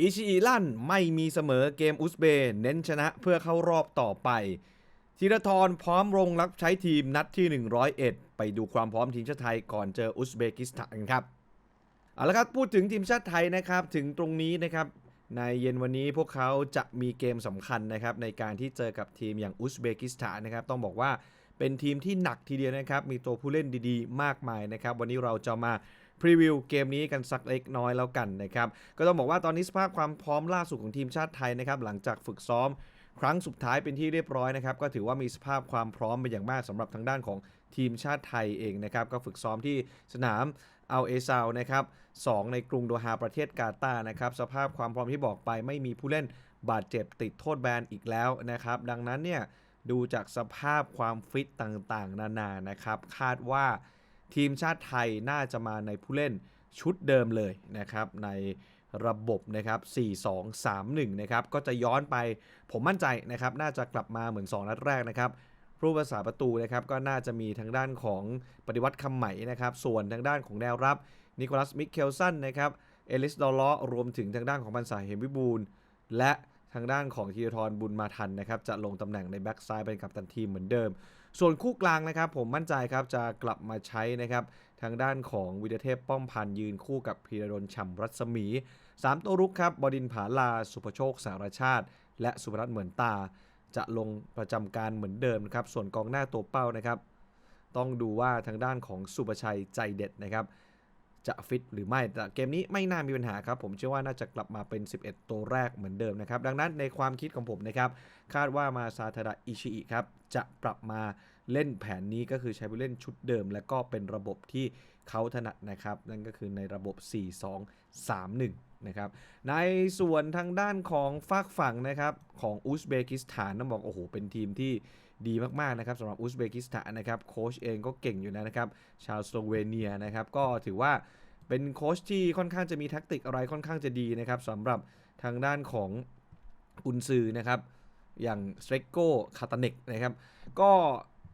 อิชิอิลั่นไม่มีเสมอเกมอุซเบย์เน้นชนะเพื่อเข้ารอบต่อไปธีรทรพร้อมลงรับใช้ทีมนัดที่ 101 ไปดูความพร้อมทีมชาติไทยก่อนเจออุซเบกิสถานครับเอาละครับพูดถึงทีมชาติไทยนะครับถึงตรงนี้นะครับในเย็นวันนี้พวกเขาจะมีเกมสำคัญนะครับในการที่เจอกับทีมอย่างอุซเบกิสถานนะครับต้องบอกว่าเป็นทีมที่หนักทีเดียวนะครับมีตัวผู้เล่นดีๆ มากมายนะครับวันนี้เราจะมา พรีวิวเกมนี้กันสักเล็กน้อยแล้วกันนะครับ ก็ต้องบอกว่าตอนนี้สภาพความพร้อมล่าสุดของทีมชาติไทยนะครับ หลังจากฝึกซ้อมครั้งสุดท้ายเป็นที่เรียบร้อยนะครับ ก็ถือว่ามีสภาพความพร้อมเป็นอย่างมากสำหรับทางด้านของทีมชาติไทยเองนะครับ ก็ฝึกซ้อมที่สนามเอาเอซาวนะครับสองในกรุงโดฮาประเทศกาตาร์นะครับ สภาพความพร้อมที่บอกไปไม่มีผู้เล่นบาดเจ็บติดโทษแบนอีกแล้วนะครับ ดังนั้นเนี่ยดูจากสภาพความฟิตต่างๆ นานานะครับ คาดว่า ทีมชาติไทยน่าจะมาในผู้เล่นชุดเดิมเลยนะครับในระบบนะครับ 4-2-3-1 นะครับ ก็จะย้อนไป ผมมั่นใจนะครับ น่าจะกลับมาเหมือน 2 นัดแรกนะครับผู้รักษาประตูนะครับ ก็น่าจะมีทางด้านของปฏิวัติคำใหม่นะครับ ส่วนทางด้านของแนวรับ นิโคลัส มิเคลสันนะครับ เอลิส ดอลลาะรวมถึงทางด้านของบันสายเฮมวิบูลและ ทางด้านของธีรทรบุญมาทันนะครับจะลงตำแหน่งในแบ็กซ้ายเป็นกัปตันทีมเหมือนเดิม ส่วนคู่กลางนะครับผมมั่นใจครับจะกลับมาใช้นะครับทางด้านของวิเทพป้อมพันยืนคู่กับพีรดลฉ่ำรัศมี 3 ตัวรุกครับบดินผาลา สุภโชคสารชาติ และสุพรัตน์เหมือนตา จะลงประจำการเหมือนเดิมนะครับส่วนกองหน้าตัวเป้านะครับ ต้องดูว่าทางด้านของสุประชัยใจเด็ดนะครับ จะฟิตหรือไม่แต่เกมนี้ไม่น่ามีปัญหาครับ ผมเชื่อว่าน่าจะกลับมาเป็น 11 ตัวแรกเหมือนเดิมนะครับ ดังนั้นในความคิดของผมนะครับ คาดว่ามาซาทาดะอิชิอิครับ จะปรับมาเล่นแผนนี้ก็คือใช้ผู้เล่นชุดเดิม และก็เป็นระบบที่เขาถนัดนะครับ นั่นก็คือในระบบ 4-2-3-1นะครับในส่วนทางด้านของฝากฝั่งนะครับของอุซเบกิสถานต้องบอกโอ้โหเป็นทีมที่ดีมากๆนะครับสำหรับอุซเบกิสถานนะครับโค้ชเองก็เก่งอยู่นะครับชาวสโลเวเนียนะครับก็ถือว่า เป็นโค้ชที่ค่อนข้างจะมีแท็กติกอะไรค่อนข้างจะดีนะครับสำหรับทางด้านของอุนซือนะครับ อย่างสเตรโกคาตาเนกนะครับ ก็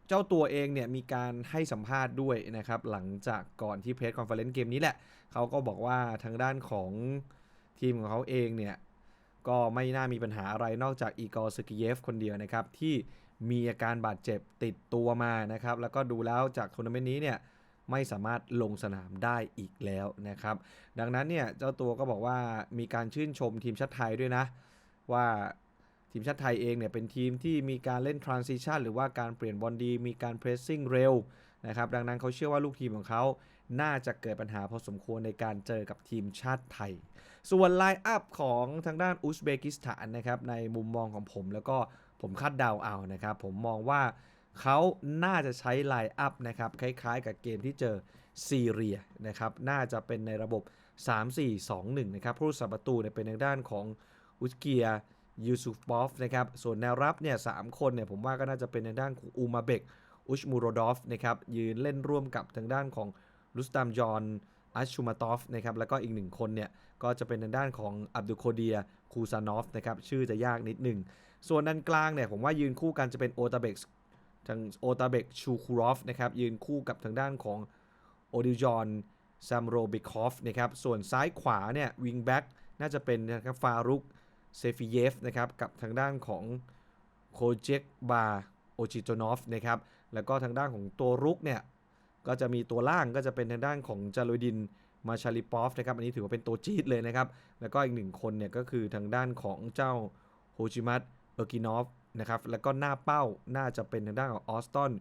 เจ้าตัวเองเนี่ยมีการให้สัมภาษณ์ด้วยนะครับ หลังจากก่อนที่เพจคอนเฟอเรนซ์เกมนี้แหละ เขาก็บอกว่าทางด้านของทีมของเขาเองเนี่ย ก็ไม่น่ามีปัญหาอะไรนอกจากอีกอร์สกิเยฟคนเดียวนะครับ ที่มีอาการบาดเจ็บติดตัวมานะครับ แล้วก็ดูแล้วจากทัวร์นาเมนต์นี้เนี่ย ไม่สามารถลงสนามได้อีกแล้วนะครับ ดังนั้นเนี่ยเจ้าตัวก็บอกว่ามีการชื่นชมทีมชาติไทยด้วยนะ ว่าทีมชาติไทยเองเนี่ยเป็นทีมที่มีการเล่น transition หรือว่าการเปลี่ยนบอลดี มีการ pressing เร็วนะครับดังนั้นเขาเชื่อว่าลูกทีมของเขา น่าจะเกิดปัญหาพอสมควรในการเจอกับทีมชาติไทย ส่วนไลน์อัพของทางด้านอุซเบกิสถานนะครับในมุมมองของผมแล้วก็ผมคาดเดาเอานะครับ ผมมองว่า เขาน่าจะใช้ไลน์อัพนะครับคล้ายๆ กับเกมที่เจอซีเรียนะครับน่าจะเป็นในระบบ 3-4-2-1 นะครับผู้สับประตูเนี่ยเป็นทางด้านของอุซเกียยูซุฟบอฟนะครับส่วนแนวรับเนี่ยสามคนเนี่ยผมว่าก็น่าจะเป็นในด้านของอูมาเบกอุชมูโรดอฟนะครับยืนเล่นร่วมกับทางด้านของรุสตามจอนอัชชูมาตอฟนะครับแล้วก็อีกหนึ่งคนเนี่ยก็จะเป็นทางด้านของอับดุโคเดียคูซานอฟนะครับชื่อจะยากนิดหนึ่งส่วนด้านกลางเนี่ยผมว่ายืนคู่กันจะเป็นโอตาเบก ทางโอตาเบกชูคูรอฟนะครับยืนคู่กับทางด้านของโอดิจอนซัมโรบิคอฟนะครับส่วนซ้ายขวาเนี่ยวิงแบ็กน่าจะเป็นนะครับฟารุกเซฟิเยฟนะครับกับทางด้านของโคเจกบาโอจิโตนอฟนะครับแล้วก็ทางด้านของตัวรุกเนี่ยก็จะมีตัวล่างก็จะเป็นทางด้านของจารุดินมาชาลิปอฟนะครับอันนี้ถือว่าเป็นตัวจี๊ดเลยนะครับ แล้วก็อีกหนึ่งคนเนี่ยก็คือทางด้านของเจ้าโฮจิมัตเออร์กินอฟ นะครับแล้วก็หน้าเป้าน่าจะเป็นทางด้านของออสตัน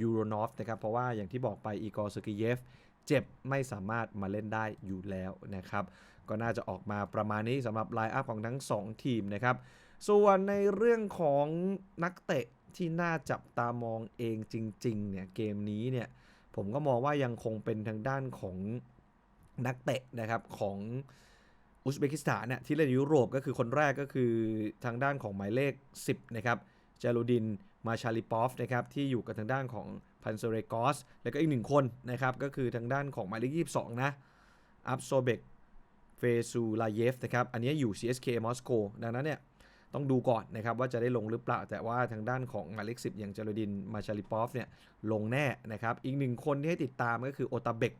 ยูโรนอฟนะครับเพราะว่าอย่างที่บอกไปอีกอร์สกิเยฟเจ็บไม่สามารถมาเล่นได้อยู่แล้วนะครับ ก็น่าจะออกมาประมาณนี้สำหรับไลน์อัพของทั้ง 2 ทีมนะครับ ส่วนในเรื่องของนักเตะที่น่าจับตามองเองจริงๆเนี่ยเกมนี้เนี่ยผมก็มองว่ายังคงเป็นทางด้านของนักเตะนะครับของ อุซเบกิสถานเนี่ยที่เล่นยุโรปก็คือคนแรกก็คือทางด้านของหมายเลข 10 นะครับจารุดินมาชาลิปอฟนะครับที่อยู่กับทางด้านของพันเซเรกอสแล้วก็อีกหนึ่งคนนะครับก็คือทางด้านของหมายเลข 22 นะอัพโซเบกเฟซูลาเยฟนะครับอันนี้อยู่ CSK มอสโกดังนั้นเนี่ยต้องดูก่อนนะครับว่าจะได้ลงหรือเปล่า แต่ว่าทางด้านของหมายเลขสิอย่างจารดินมาชาลิปอฟเนี่ยลงแน่นะครับอีกหนึ่งคนที่ให้ติดตามก็คือโอตาเบก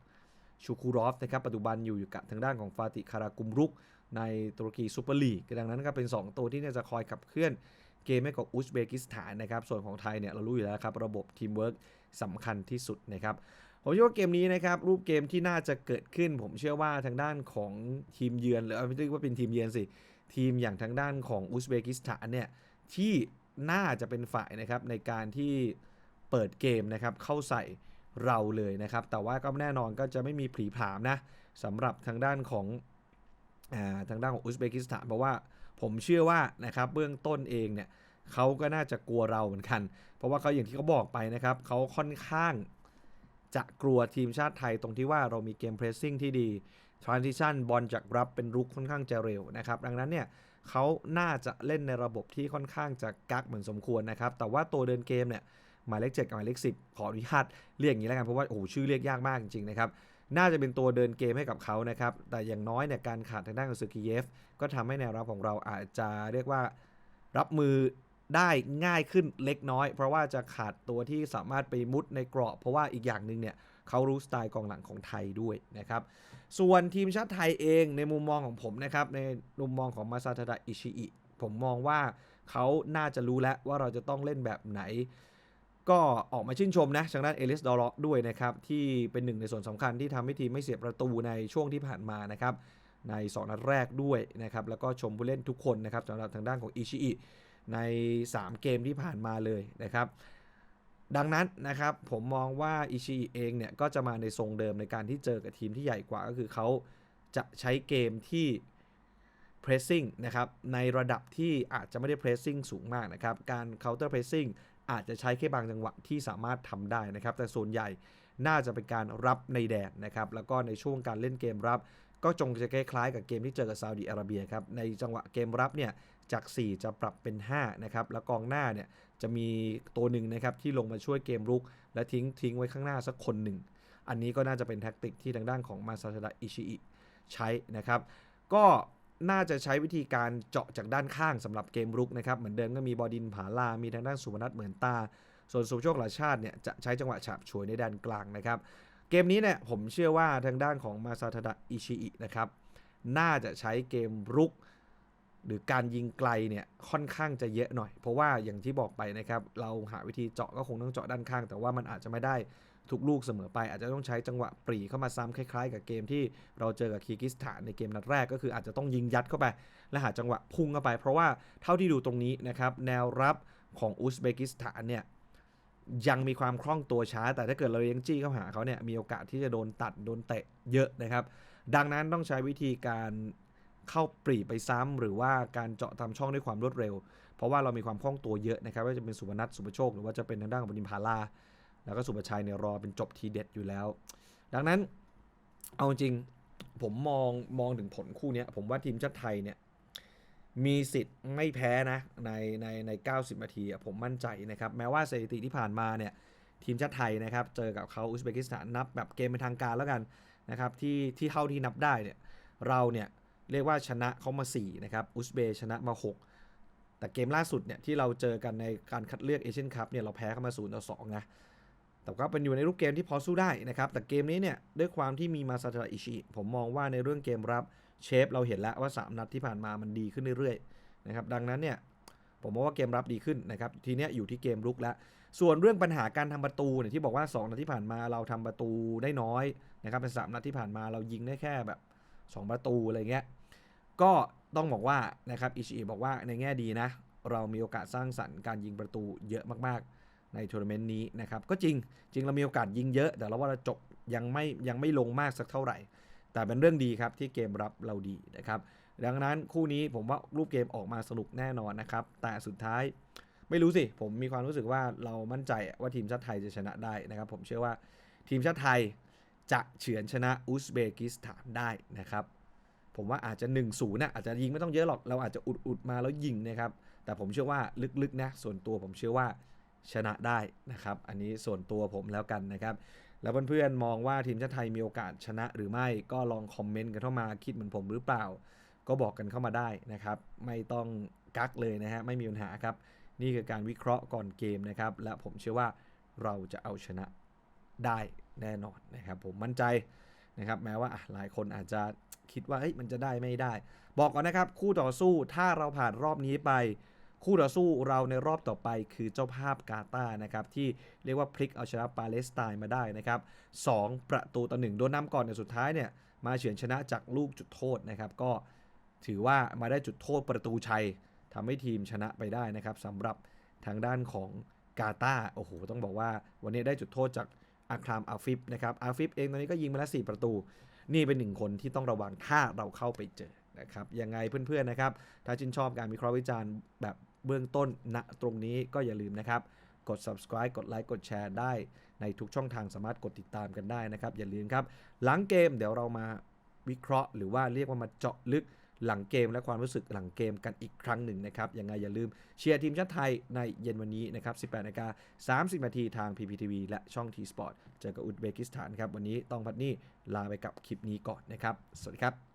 ชูคูรอฟนะครับปัจจุบันอยู่อยู่กับทางด้านของฟาติคารากุมรุก ในตุรกีซูเปอร์ลีกดังนั้นก็เป็น 2 ตัวที่จะคอยขับเคลื่อนเกมให้กับอุซเบกิสถานนะครับ ส่วนของไทยเนี่ยเรารู้อยู่แล้วครับ ระบบทีมเวิร์กสำคัญที่สุดนะครับ ผมเชื่อว่าเกมนี้นะครับ รูปเกมที่น่าจะเกิดขึ้น ผมเชื่อว่าทางด้านของทีมเยือนหรือไม่ใช่ว่าเป็นทีมเยือนสิ ทีมอย่างทางด้านของอุซเบกิสถานเนี่ยที่น่าจะเป็นฝ่ายนะครับในการที่เปิดเกมนะครับเข้าใส่ เราเลยนะครับ แต่ว่าก็แน่นอนก็จะไม่มีผีผามนะสำหรับทางด้านของอทางด้านของอุซเบกิสถานเพราะว่าผมเชื่อว่านะครับเบื้องต้นเองเนี่ยเขาก็น่าจะกลัวเราเหมือนกัน เพราะว่าเขาอย่างที่เขาบอกไปนะครับเขาค่อนข้างจะกลัวทีมชาติไทยตรงที่ว่าเรามีเกมเพรสซิ่งที่ดี transition บอลจากรับเป็นรุกค่อนข้างจะเร็วนะครับ ดังนั้นเนี่ยเขาน่าจะเล่นในระบบที่ค่อนข้างจะกักเหมือนสมควรนะครับ แต่ว่าตัวเดินเกมเนี่ย หมายเลข7กับหมายเลข10 ขออนุญาตเรียกอย่างนี้แล้วกันเพราะว่าโอ้โหชื่อเรียกยากมากจริงๆนะครับน่าจะเป็นตัวเดินเกมให้กับเขานะครับ แต่อย่างน้อยเนี่ยการขาดทางด้านของซูกิเยฟ ก็ทำให้แนวรับของเราอาจจะเรียกว่ารับมือได้ง่ายขึ้นเล็กน้อย เพราะว่าจะขาดตัวที่สามารถไปมุดในกรอบ เพราะว่าอีกอย่างหนึ่งเนี่ยเขารู้สไตล์กองหลังของไทยด้วยนะครับ ส่วนทีมชาติไทยเองในมุมมองของผมนะครับ ในมุมมองของมาซาทาดะอิชิอิผมมองว่าเขาน่าจะรู้แล้วว่าเราจะต้องเล่นแบบไหน ก็ออกมาชื่นชมนะทางด้านเอลิสดอร์ด้วยนะครับ ที่เป็นหนึ่งในส่วนสำคัญที่ทำให้ทีมไม่เสียประตูในช่วงที่ผ่านมานะครับ ใน 2 นัดแรกด้วยนะครับ แล้วก็ชมผู้เล่นทุกคนนะครับสำหรับทางด้านของอิชิอิใน 3 เกมที่ผ่านมาเลยนะครับ ดังนั้นนะครับผมมองว่าอิชิอิเองเนี่ยก็จะมาในทรงเดิมในการที่เจอกับทีมที่ใหญ่กว่าก็คือเขาจะใช้เกมที่ pressing นะครับในระดับที่อาจจะไม่ได้ pressing สูงมากนะครับ การ counter pressing อาจจะใช้แค่บางจังหวะที่สามารถทำได้นะครับ แต่ส่วนใหญ่น่าจะเป็นการรับในแดนนะครับ แล้วก็ในช่วงการเล่นเกมรับ ก็จงจะคล้ายๆกับเกมที่เจอกับซาอุดิอาระเบียครับ ในจังหวะเกมรับเนี่ยจาก 4 จะปรับเป็น 5 นะครับ แล้วกองหน้าเนี่ยจะมีตัวหนึ่งนะครับที่ลงมาช่วยเกมรุก และทิ้งทิ้งไว้ข้างหน้าสักคนหนึ่ง อันนี้ก็น่าจะเป็นแท็กติกที่ทางด้านของมาซาซาดะอิชิอิใช้นะครับ ก็ น่าจะใช้วิธีการเจาะจากด้านข้างสำหรับเกมรุกนะครับ เหมือนเดิมก็มีบอดินผาลา มีทางด้านสุพนัทเหมือนตา ส่วนสุโชคหลาชาติเนี่ยจะใช้จังหวะฉาบฉวยในแดนกลางนะครับ เกมนี้เนี่ยผมเชื่อว่าทางด้านของมาซาทาดะอิชิอินะครับน่าจะใช้เกมรุก หรือการยิงไกลเนี่ยค่อนข้างจะเยอะหน่อย เพราะว่าอย่างที่บอกไปนะครับ เราหาวิธีเจาะก็คงต้องเจาะด้านข้าง แต่ว่ามันอาจจะไม่ได้ ทุกลูกเสมอไปอาจจะต้องใช้จังหวะปรีเข้ามาซ้ำคล้ายๆ กับเกมที่เราเจอกับคีร์กิสถานในเกมนัดแรกก็คืออาจจะต้องยิงยัดเข้าไป และหาจังหวะพุ่งเข้าไป เพราะว่าเท่าที่ดูตรงนี้นะครับแนวรับของอุซเบกิสถานเนี่ยยังมีความคล่องตัวช้า แต่ถ้าเกิดเราเลี้ยงจี้เข้าหาเขาเนี่ยมีโอกาสที่จะโดนตัดโดนเตะเยอะนะครับ ดังนั้นต้องใช้วิธีการเข้าปรีไปซ้ำหรือว่าการเจาะทำช่องด้วยความรวดเร็ว เพราะว่าเรามีความคล่องตัวเยอะนะครับว่าจะเป็นสุวรรณัทสุปโชค หรือว่าจะเป็นทางด้านของบดินพาลา แล้วก็สุประชัยเนี่ยรอเป็นจบทีเด็ดอยู่แล้ว ดังนั้นเอาจริงผมมองมองถึงผลคู่เนี้ยผมว่าทีมชาติไทยเนี่ยมีสิทธิ์ไม่แพ้นะในในใน 90 นาทีผมมั่นใจนะครับ แม้ว่าสถิติที่ผ่านมาเนี่ยทีมชาติไทยนะครับ เจอกับเขาอุซเบกิสถานนับแบบเกมเป็นทางการแล้วกันนะครับที่ที่เท่าที่นับได้เนี่ยเราเนี่ยเรียกว่าชนะเขามา 4 นะครับอุซเบย์ชนะมา 6 แต่เกมล่าสุดเนี่ยที่เราเจอกันในการคัดเลือกเอเชียนคัพเนี่ยเราแพ้เข้ามา0ต่อ2นะ แต่ก็เป็นอยู่ในรูปเกมที่พอสู้ได้นะครับ แต่เกมนี้เนี่ยด้วยความที่มีมาซาตาอิชิ ผมมองว่าในเรื่องเกมรับเชฟเราเห็นแล้วว่า 3 นัดที่ผ่านมามันดีขึ้นเรื่อยๆนะครับ ดังนั้นเนี่ยผมมองว่าเกมรับดีขึ้นนะครับ ทีเนี้ยอยู่ที่เกมรุกแล้ว ส่วนเรื่องปัญหาการทำประตูเนี่ยที่บอกว่า 2 นัดที่ผ่านมาเราทำประตูได้น้อยนะครับเป็น3นัดที่ผ่านมาเรายิงได้แค่แบบ 2 ประตูอะไรเงี้ย ก็ต้องบอกว่านะครับอิชิบอกว่าในแง่ดีนะ เรามีโอกาสสร้างสรรค์การยิงประตูเยอะมากๆ ในทัวร์นาเมนต์นี้นะครับ ก็จริงจริงเรามีโอกาสยิงเยอะ แต่เราว่าเราจบยังไม่ยังไม่ลงมากสักเท่าไหร่ แต่เป็นเรื่องดีครับที่เกมรับเราดีนะครับ ดังนั้นคู่นี้ผมว่ารูปเกมออกมาสนุกแน่นอนนะครับ แต่สุดท้ายไม่รู้สิ ผมมีความรู้สึกว่าเรามั่นใจว่าทีมชาติไทยจะชนะได้นะครับ ผมเชื่อว่าทีมชาติไทยจะเฉือนชนะอุซเบกิสถานได้นะครับ ผมว่าอาจจะ1นศูนย์นะอาจจะยิงไม่ต้องเยอะหรอกเราอาจจะอุดๆมาแล้วยิงนะครับ แต่ผมเชื่อว่าลึกๆนะส่วนตัวผมเชื่อว่า ชนะได้นะครับ อันนี้ส่วนตัวผมแล้วกันนะครับ แล้วเพื่อนๆมองว่าทีมชาติไทยมีโอกาสชนะหรือไม่ก็ลองคอมเมนต์กันเข้ามาคิดเหมือนผมหรือเปล่า ก็บอกกันเข้ามาได้นะครับ ไม่ต้องกักเลยนะฮะไม่มีปัญหาครับ นี่คือการวิเคราะห์ก่อนเกมนะครับ และผมเชื่อว่าเราจะเอาชนะได้แน่นอนนะครับ ผมมั่นใจนะครับแม้ว่าหลายคนอาจจะคิดว่าเอ้ยมันจะได้ไม่ได้ บอกก่อนนะครับ คู่ต่อสู้ถ้าเราผ่านรอบนี้ไป คู่ต่อสู้เราในรอบต่อไปคือเจ้าภาพกาตาร์นะครับที่เรียกว่าพลิกเอาชนะปาเลสไตน์มาได้นะครับสองประตูต่อหนึ่งโดนนำก่อนในสุดท้ายเนี่ยมาเฉือนชนะจากลูกจุดโทษนะครับก็ถือว่ามาได้จุดโทษประตูชัยทำให้ทีมชนะไปได้นะครับสำหรับทางด้านของกาตาร์โอ้โหต้องบอกว่าวันนี้ได้จุดโทษจากอาครามอาฟิฟนะครับอาฟิฟเองตอนนี้ก็ยิงมาแล้ว4ประตู นี่เป็นหนึ่งคนที่ต้องระวังถ้าเราเข้าไปเจอนะครับยังไงเพื่อนๆนะครับ ถ้าชื่นชอบการวิเคราะห์วิจารณ์แบบ เบื้องต้นณตรงนี้ก็อย่าลืมนะครับ กด subscribe กดไลค์กดแชร์ได้ในทุกช่องทางสามารถกดติดตามกันได้นะครับ อย่าลืมครับ หลังเกมเดี๋ยวเรามาวิเคราะห์ หรือว่าเรียกว่ามาเจาะลึกหลังเกมและความรู้สึกหลังเกมกันอีกครั้งหนึ่งนะครับ ยังไงอย่าลืมเชียร์ทีมชาติไทยในเย็นวันนี้นะครับ 18นาฬิกา30 นาทีทาง PPTV และช่อง T Sport เจอกับอุซเบกิสถานครับ วันนี้ต้องพัดนี่ลาไปกับคลิปนี้ก่อนนะครับ สวัสดีครับ